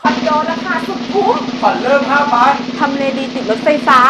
คอนโดราคาสุดคุ้มผ่อนเริ่ม5พันทำเลดีติดรถไฟฟ้า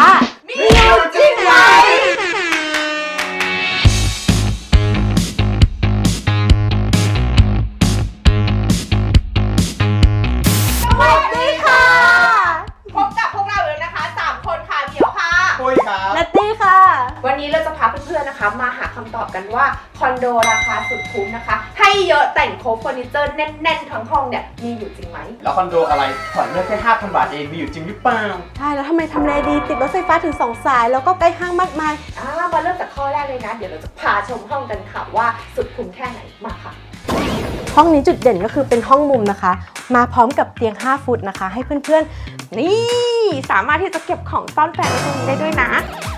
เราจะพาเพื่อนๆนะคะ มาหาคำตอบกันว่าคอนโดราคาสุดคุ้มนะคะ ให้เยอะแต่งครบเฟอร์นิเจอร์แน่นๆ ทั้งห้องเนี่ยมีอยู่จริงไหม แล้วคอนโดอะไรผ่อนเริ่มแค่5,000บาทเองมีอยู่จริงหรือเปล่า ใช่ แล้วทำไมทำเลดีติดรถไฟฟ้าถึง 2 สาย แล้วก็ใกล้ห้างมากมายอ่ามาเริ่มจากข้อแรกเลยนะ เดี๋ยวเราจะพาชมห้องกันค่ะว่าสุดคุ้มแค่ไหนมาค่ะห้องนี้จุดเด่นก็คือเป็นห้องมุมนะคะ มาพร้อมกับเตียง 5 ฟุตนะคะ ให้เพื่อนๆ นี่สามารถที่จะเก็บของซ่อนแฝงไว้ตรงนี้ได้ด้วยนะ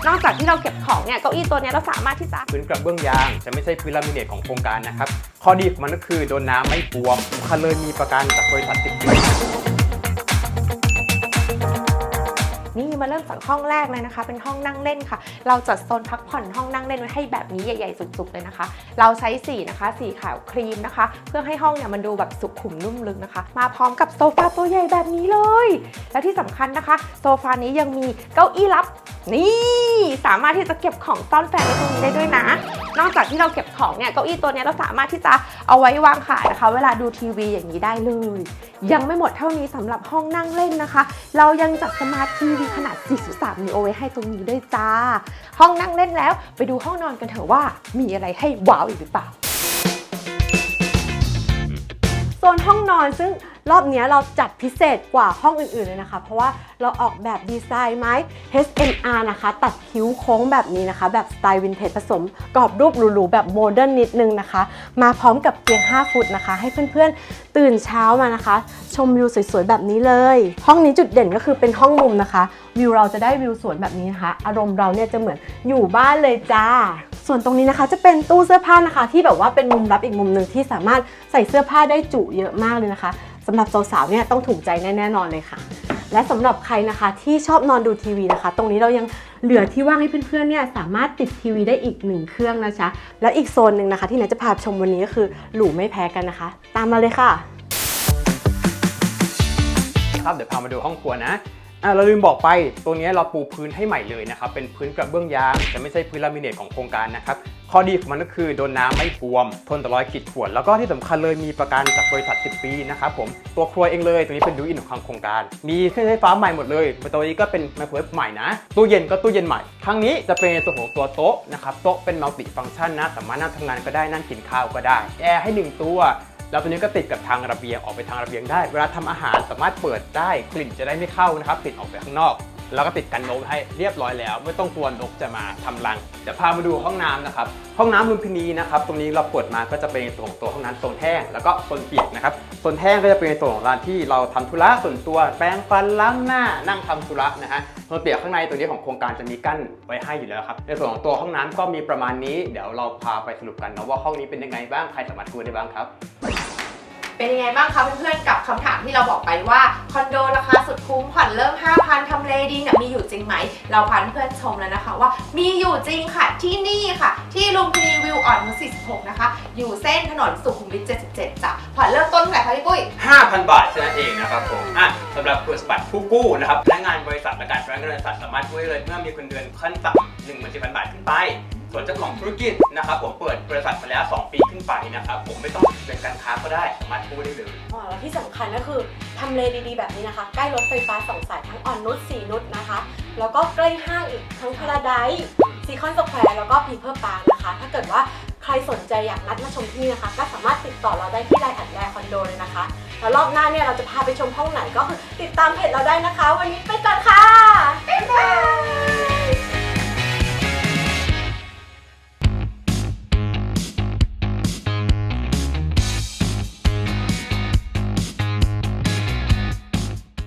นอกจากที่เราเก็บของเนี่ยเก้าอี้ตัวเนี้ยเราสามารถที่จะพื้นกระเบื้องยาง จะไม่ใช่พื้นลามิเนตของโครงการนะครับ ข้อดีของมันก็คือโดนน้ำไม่บวมคันเลยมีประกันจากบริษัทติดปีนี่มาเริ่มจากห้องแรกเลยนะคะ เป็นห้องนั่งเล่นค่ะ เราจัดโซนพักผ่อนห้องนั่งเล่นไว้ให้แบบนี้ใหญ่ๆ สุดๆเลยนะคะ เราใช้สีนะคะสีขาวครีมนะคะ เพื่อให้ห้องเนี่ยมันดูแบบสุขุมนุ่มลึกนะคะ มาพร้อมกับโซฟาตัวใหญ่แบบนี้เลย และที่สำคัญนะคะ โซฟานี้ยังมีเก้าอี้ลับนี่ สามารถที่จะเก็บของซ่อนแฝงไว้ตรงนี้ได้ด้วยนะ นอกจากที่เราเก็บของเนี่ยเก้าอี้ตัวนี้เราสามารถที่จะเอาไว้วางขายนะคะ เวลาดูทีวีอย่างนี้ได้เลย ยังไม่หมดเท่านี้สำหรับห้องนั่งเล่นนะคะ เรายังจัดสมาร์ททีวีขนาด 4.3 นิ้วเอาไว้ให้ตรงนี้ด้วยจ้า ห้องนั่งเล่นแล้ว ไปดูห้องนอนกันเถอะว่ามีอะไรให้ว้าวอีกหรือเปล่าโซนห้องนอนซึ่ง รอบนี้เราจัดพิเศษกว่าห้องอื่นๆเลยนะคะ เพราะว่าเราออกแบบดีไซน์ไม้ HMR นะคะ ตัดคิ้วโค้งแบบนี้นะคะ แบบสไตล์วินเทจผสมกรอบรูปหรูๆแบบโมเดิร์นนิดนึงนะคะ มาพร้อมกับเตียง 5 ฟุตนะคะ ให้เพื่อนๆ ตื่นเช้ามานะคะ ชมวิวสวยๆ แบบนี้เลย ห้องนี้จุดเด่นก็คือเป็นห้องมุมนะคะ วิวเราจะได้วิวสวนแบบนี้นะคะ อารมณ์เราเนี่ยจะเหมือนอยู่บ้านเลยจ้าส่วนตรงนี้นะคะจะเป็นตู้เสื้อผ้านะคะ ที่แบบว่าเป็นมุมลับอีกมุมหนึ่งที่สามารถใส่เสื้อผ้าได้จุเยอะมากเลยนะคะ สำหรับสาวๆเนี่ยต้องถูกใจแน่ๆนอนเลยค่ะ และสำหรับใครนะคะที่ชอบนอนดูทีวีนะคะ ตรงนี้เรายังเหลือที่ว่างให้เพื่อนๆเนี่ยสามารถติดทีวีได้อีกหนึ่งเครื่องนะคะแล้วอีกโซนหนึ่งนะคะ ที่ไหนจะพาชมวันนี้ก็คือหลูไม่แพ้กันนะคะ ตามมาเลยค่ะ ครับเดี๋ยวพามาดูห้องครัวนะ อะเราลืมบอกไปตัวนี้เราปูพื้นให้ใหม่เลยนะครับ เป็นพื้นกระเบื้องยางจะไม่ใช่พื้นลามิเนตของโครงการนะครับ ข้อดีของมันก็คือโดนน้ำไม่บวม ทนต่อรอยขีดข่วน แล้วก็ที่สำคัญเลยมีประกันจากบริษัท 10 ปีนะครับผม ตัวครัวเองเลยตัวนี้เป็นดูอินของทางโครงการ มีเครื่องใช้ไฟฟ้าใหม่หมดเลยตัวนี้ก็เป็นไมโครเวฟใหม่นะ ตู้เย็นก็ตู้เย็นใหม่ ครั้งนี้จะเป็นในส่วนของตัวโต๊ะนะครับ โต๊ะเป็นมัลติฟังก์ชันนะ สามารถนั่งทำงานก็ได้นั่งกินข้าวก็ได้ แอร์ให้หนึ่งตัว แล้วตัวนี้ก็ติดกับทางระเบียงออกไปทางระเบียงได้ เวลาทำอาหารสามารถเปิดได้กลิ่นจะได้ไม่เข้านะครับติดออกไปข้างนอก แล้วก็ติดกันนกให้เรียบร้อยแล้ว ไม่ต้องกลัวนกจะมาทำรังเดี๋ยวพามาดูห้องน้ำนะครับห้องน้ำลุมพินีนะครับตรงนี้เราเปิดมาก็จะเป็นส่วนของตัวห้องน้ำโซนแห้งแล้วก็โซนเปียกนะครับโซนแห้งก็จะเป็นส่วนของร้านที่เราทำธุระส่วนตัวแปรงฟันล้างหน้านั่งทำธุระนะฮะโซนเปียกข้างในตัวนี้ของโครงการจะมีกั้นไว้ให้อยู่แล้วครับในส่วนของตัวห้องน้ำก็มีประมาณนี้ เดี๋ยวเราพาไปสรุปกันนะว่าห้องนี้เป็นยังไงบ้างใครสามารถดูได้บ้างครับ เป็นยังไงบ้างคะเพื่อนๆกับคำถามที่เราบอกไปว่าคอนโดราคาสุดคุ้มผ่อนเริ่ม 5,000ทำเลดีเนี่ยมีอยู่จริงไหม เราพาเพื่อนชมแล้วนะคะว่ามีอยู่จริงค่ะที่นี่ค่ะ ที่ลุมพินีวิวอ่อนนุช46 นะคะ อยู่เส้นถนนสุขุมวิท 77จ้ะผ่อนเริ่มต้นเท่าไหร่คะพี่ปุ้ย 5,000 บาทเท่านั้นเองนะครับผมอะสำหรับบริษัทผู้กู้นะครับพนักงานบริษัทและการพนักงานบริษัทสามารถกู้ได้เลยเมื่อมีเงินเดือนขั้นต่ำ1,000 บาทขึ้นไป ส่วนเจ้าของธุรกิจนะครับผมเปิดบริษัทมาแล้ว 2 ปีขึ้นไปนะครับผมไม่ต้องเป็นการค้าก็ได้สามารถกู้ได้เลยอ๋อแล้วที่สำคัญก็คือทำเลดีๆแบบนี้นะคะ ใกล้รถไฟฟ้าสองสายทั้งอ่อนนุชสีนุชนะคะ แล้วก็ใกล้ห้างอีกทั้งพาราไดซีคอนสแควร์แล้วก็พีเพิร์ปาร์นะคะ ถ้าเกิดว่าใครสนใจอยากนัดมาชมที่นี่นะคะ ก็สามารถติดต่อเราได้ที่ไลน์อัดแลคอนโดเลยนะคะ แล้วรอบหน้าเนี่ยเราจะพาไปชมห้องไหนก็คือติดตามเพจเราได้นะคะ วันนี้ไปก่อนค่ะบ๊ายบาย